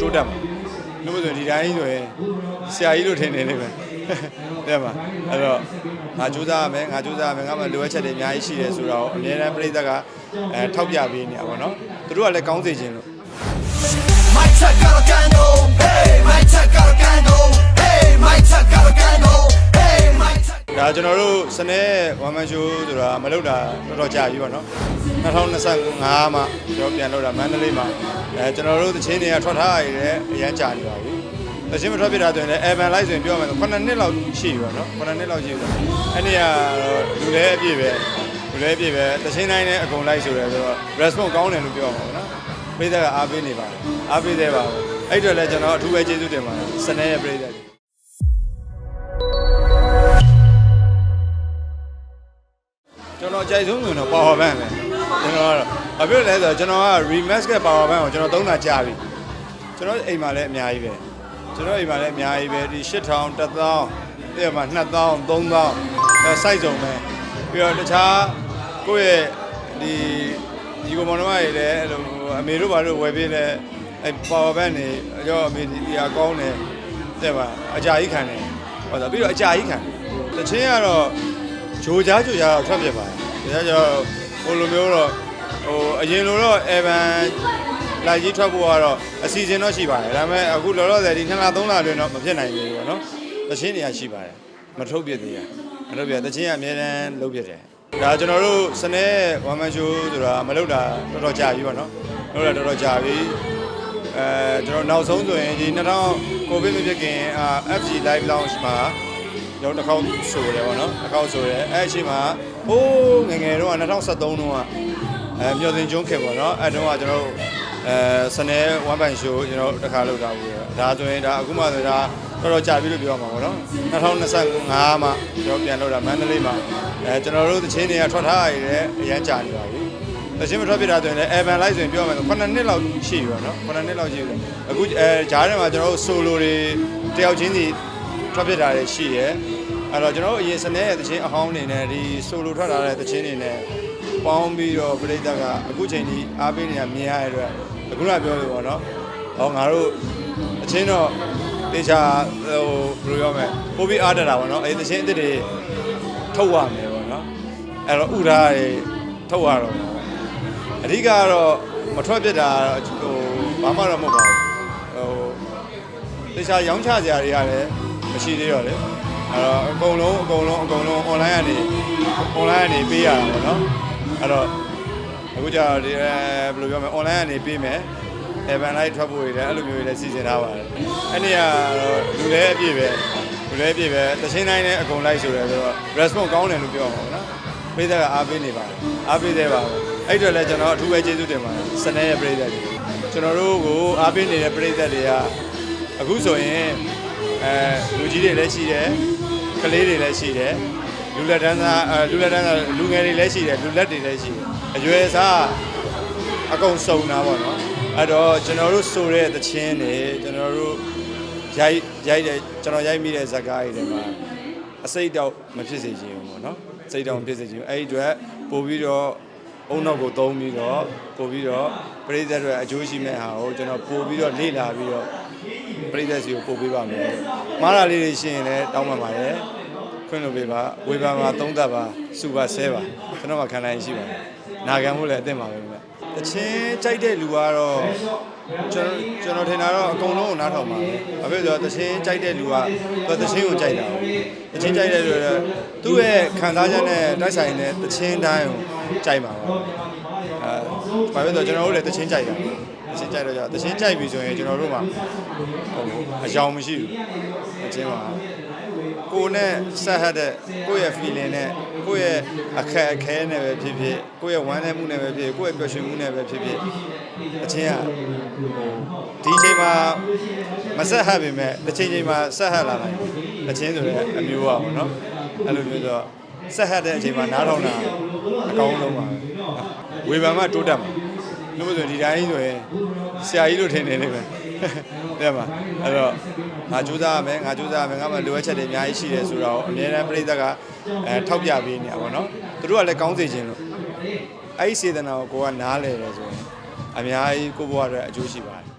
တိုးတက်မှာလို့မဆိုဒီတိုင်းဆိုရင်ဆရာကြီးလို့ထင်နေလိမ့်မယ်တဲ့မှာအဲ့တော့ငါကြိုးစားရမယ်ငါကြိုးစားရမယ်ငါမှလိုအပ်ချက်တွေအများကြီးရှိတယ်ဆိုတော့အများအားပြိဿကအဲထောက်ပြပေးနေတာပေါ့နော်သူတို့ကလည်းကောင်းစေခြင်းလို့ My check got a candle. Hey, my check got a candle. Hey, my check got a candle. Hey, my check. ဒါကျွန်တော်တို့စနေဝမ်မန်ရှိုးဆိုတာမလုပ်တာတော်တော်ကြာပြီပေါ့နော်2025မှာကျွန်တော်ပြန်လုပ်တာမန္တလေးမှာ အဲကျွန်တော်တို့တချင်းတွေကထွက်ထားရတဲ့အရန်ကြာနေပါပြီတချင်းမထွက်ပြတာဆိုရင်လည်း Evan Light ဆိုရင်ပြောရမယ်ဆို9နှစ်လောက်ရှိပြီပေါ့နော်9နှစ်လောက်ရှိပြီအဲ့ဒီကတော့လူလဲအပြည့်ပဲလူလဲအပြည့်ပဲတချင်းတိုင်းနဲ့အကုန်လိုက်ဆိုတယ်ဆိုတော့ response ကောင်းတယ်လို့ပြောမှာပေါ့နော်ပြည်သက်ကအားပေးနေပါတယ်အားပေးသေးပါဘူးအဲ့အတွက်လည်းကျွန်တော်အထူးပဲကျေးဇူးတင်ပါတယ်စနေရဲ့ပြည်သက်တွေကျွန်တော်ကြိုက်ဆုံးဆိုရင်တော့ power bank ပဲကျွန်တော်ကတော့ ဘာဖြစ်လဲဆိုတော့ကျွန်တော်က remax က power bank ကိုကျွန်တော်သုံးတာကြာပြီကျွန်တော်အိမ်မှာလည်းအများကြီးပဲကျွန်တော်အိမ်မှာလည်းအများကြီးပဲဒီ8000 1000တဲ့မှာ2000 3000အဲ site စုံပဲပြီးတော့တခြားကိုယ့်ရဲ့ဒီဒီကောင်မတော်မတွေလည်းအဲ့လိုအမေတို့ဘာလို့ဝယ်ပေးလဲအဲ power bank တွေအကျော်အမေဒီအကောင်းတယ်တဲ့မှာအကြာကြီးခံတယ်ဟောတာပြီးတော့အကြာကြီးခံတယ်တချင်းကတော့ဂျိုကြားဂျိုကြားတော့ထွက်ဖြစ်ပါတယ်ဒါကြောင့်ဟိုလိုမျိုးတော့ ဟိုအရင်လိုတော့ Evan လိုက်ကြီးထွက်ဖို့ကတော့အစီအစဉ်တော့ရှိပါတယ်ဒါပေမဲ့အခုလောလောဆယ်ဒီ2လ3လအတွင်းတော့မဖြစ်နိုင်သေးဘူးပေါ့နော်တချင်းတွေကရှိပါတယ်မထုတ်ပြသေးဘူးမထုတ်ပြတချင်းကအများတန်းလုပ်ပြတယ်ဒါကျွန်တော်တို့စနေဝမ်မန်ရှိုးဆိုတာမလုပ်တာတော်တော်ကြာပြီပေါ့နော်လုပ်တာတော်တော်ကြာပြီအဲကျွန်တော်နောက်ဆုံးဆိုရင်ဒီ2000ကိုဗစ်မဖြစ်ခင်အာ FG live launch မှာကျွန်တော်တစ်ခေါက်ဆိုတယ်ပေါ့နော်တစ်ခေါက်ဆိုတယ်အဲ့အချိန်မှာဟိုးငယ်ငယ်တော့2013တုန်းက အဲမြော်စင်ကျွန်းခင်ပေါ့နော်အဲ့တုန်းကကျွန်တော်တို့အဲစနေဝမ်ပိုင်ရှိုးကျွန်တော်တစ်ခါလုပ်တာဘူးဒါဆိုရင်ဒါအခုမှဆိုဒါတော်တော်ကြာပြီလို့ပြောမှာပေါ့နော်2025မှာကျွန်တော်ပြန်လုပ်တာမန္တလေးမှာအဲကျွန်တော်တို့တချင်းတွေကထွက်ထားရတဲ့အရန်ကြာနေပါပြီတချင်းမထွက်ပြတာဆိုရင်လည်း Evan Light ဆိုရင်ပြောရမယ်ဆို9နှစ်လောက်ရှိပြီပေါ့နော်9နှစ်လောက်ရှိပြီအခုအဲဂျားထဲမှာကျွန်တော်တို့ solo တွေတယောက်ချင်းစီထွက်ဖြစ်တာတွေရှိရဲ အဲ့တော့ကျွန်တော်တို့အရင်စနေရဲ့သချင်းအဟောင်းနေနဲ့ဒီဆိုလိုထွက်လာတဲ့သချင်းတွေနဲ့ပေါင်းပြီးတော့ပြိတ္တကအခုချိန်ကြီးအားပေးနေတာမြင်ရတဲ့အတွက်အခုနပြောလို့ပေါ့နော်ဟောငါတို့အချင်းတော့တေချာဟိုဘယ်လိုပြောမလဲပို့ပြီးအားတတာပေါ့နော်အဲ့သချင်းအစ်စ်တွေထုတ်ရမယ်ပေါ့နော်အဲ့တော့ဥထားတွေထုတ်ရတော့ပေါ့အဓိကကတော့မထွက်ဖြစ်တာဟိုဘာမှတော့မဟုတ်ပါဘူးဟိုတခြားရောင်းချစရာတွေကလည်းမရှိသေးတော့လေ အဲ့တော့အကုန်လုံးအကုန်လုံးအကုန်လုံး online ကနေ online ကနေပေးရတာပေါ့နော်အဲ့တော့အခုကျတော့ဒီအဲဘယ်လိုပြောမလဲ online ကနေပေးမယ် Evan Light ထွက်ဖို့ရလည်းအဲ့လိုမျိုးတွေလည်းစီစဉ်ထားပါတယ်အဲ့ဒီကတော့လူလည်းအပြည့်ပဲလူလည်းအပြည့်ပဲတချင်းတိုင်းလည်းအကုန်လိုက်ဆိုတယ်ဆိုတော့ response ကောင်းတယ်လို့ပြောမှာပေါ့နော်ပြည်သက်ကအားပေးနေပါတယ်အားပေးသေးပါဘူးအဲ့အတွက်လည်းကျွန်တော်အထူးပဲကျေးဇူးတင်ပါတယ်စနေရဲ့ပြည်သက်တွေကျွန်တော်တို့ကိုအားပေးနေတဲ့ပြည်သက်တွေကအခုဆိုရင်အဲလူကြီးတွေလည်းရှိတယ် ကလေးတွေလည်းရှိတယ်လူလက်တန်းသားအဲလူလက်တန်းသားလူငယ်တွေလည်းရှိတယ်လူလက်တွေလည်းရှိတယ်အရွယ်စားအကုန်စုံတာပေါ့နော်အဲ့တော့ကျွန်တော်တို့ဆိုတဲ့သချင်းတွေကျွန်တော်တို့ရိုက်ရိုက်တဲ့ကျွန်တော်ရိုက်မိတဲ့ဇာတ်ကားတွေထဲမှာအစိတ်တော့မဖြစ်စေချင်ဘူးပေါ့နော်စိတ်တော့မဖြစ်စေချင်ဘူးအဲ့ဒီအတွက်ပို့ပြီးတော့အုံနောက်ကိုသုံးပြီးတော့ပို့ပြီးတော့ပရိသတ်တွေအကျိုးရှိမဲ့ဟာကိုကျွန်တော်ပို့ပြီးတော့လေ့လာပြီးတော့ ပရိသတ်စီကိုပို့ပေးပါမယ်။မားတာလေးတွေရှိရင်လည်းတောင်းပန်ပါတယ်။ခွင့်လို့ပေးပါ။ဝေဖန်ပါသုံးသပ်ပါစူပါဆဲပါ။ကျွန်တော်မှခံနိုင်ရှိပါတယ်။နာခံဖို့လည်းအသင့်ပါပဲဗျ။တချင်းကြိုက်တဲ့လူကတော့ကျွန်တော်ကျွန်တော်ထင်တာတော့အကုန်လုံးကိုနားထောင်ပါပဲ။ဘာဖြစ်လို့လဲဆိုတော့တချင်းကြိုက်တဲ့လူကသူတချင်းကိုကြိုက်တာ။တချင်းကြိုက်တဲ့လူကသူ့ရဲ့ခံစားချက်နဲ့တိုက်ဆိုင်တဲ့တချင်းတိုင်းကိုကြိုက်ပါပါ။အဲဘာဖြစ်လို့လဲဆိုတော့ကျွန်တော်တို့လည်းတချင်းကြိုက်တာ။ တချင်းကြိုက်တော့ကြတချင်းကြိုက်ပြီဆိုရင်ကျွန်တော်တို့မှာဟိုအယောင်မရှိဘူးအချင်းပါကိုယ်နဲ့ဆက်ဟတ်တဲ့ကိုယ့်ရဲ့ feeling နဲ့ကိုယ့်ရဲ့အခက်အခဲနဲ့ပဲဖြစ်ဖြစ်ကိုယ့်ရဲ့ဝမ်းနည်းမှုနဲ့ပဲဖြစ်ဖြစ်ကိုယ့်ရဲ့ပျော်ရွှင်မှုနဲ့ပဲဖြစ်ဖြစ်အချင်းကဒီအချိန်မှာမဆက်ဟတ်ပေမဲ့တစ်ချိန်ချိန်မှာဆက်ဟတ်လာနိုင်အချင်းဆိုတဲ့အမျိုးပါပေါ့နော်အဲ့လိုမျိုးဆိုတော့ဆက်ဟတ်တဲ့အချိန်မှာနားထောင်တာအကောင်းဆုံးပါပဲဝေဖန်မှတိုးတက်မှာ လို့မဆိုဒီတိုင်းဆိုရင်ဆရာကြီးလို့ထင်နေလိမ့်မယ်တဲ့မှာအဲ့တော့ငါကြိုးစားရမယ်ငါကြိုးစားရမယ်ငါမှလိုအပ်ချက်တွေအများကြီးရှိတယ်ဆိုတော့အများအားပြိဿကအဲထောက်ပြပေးနေတာပေါ့နော်သူတို့ကလည်းကောင်းစေခြင်းလို့အဲ့ဒီစေတနာကိုကိုကနားလဲတယ်ဆိုရင်အများကြီးကိုယ့်ဘဝအတွက်အကျိုးရှိပါတယ်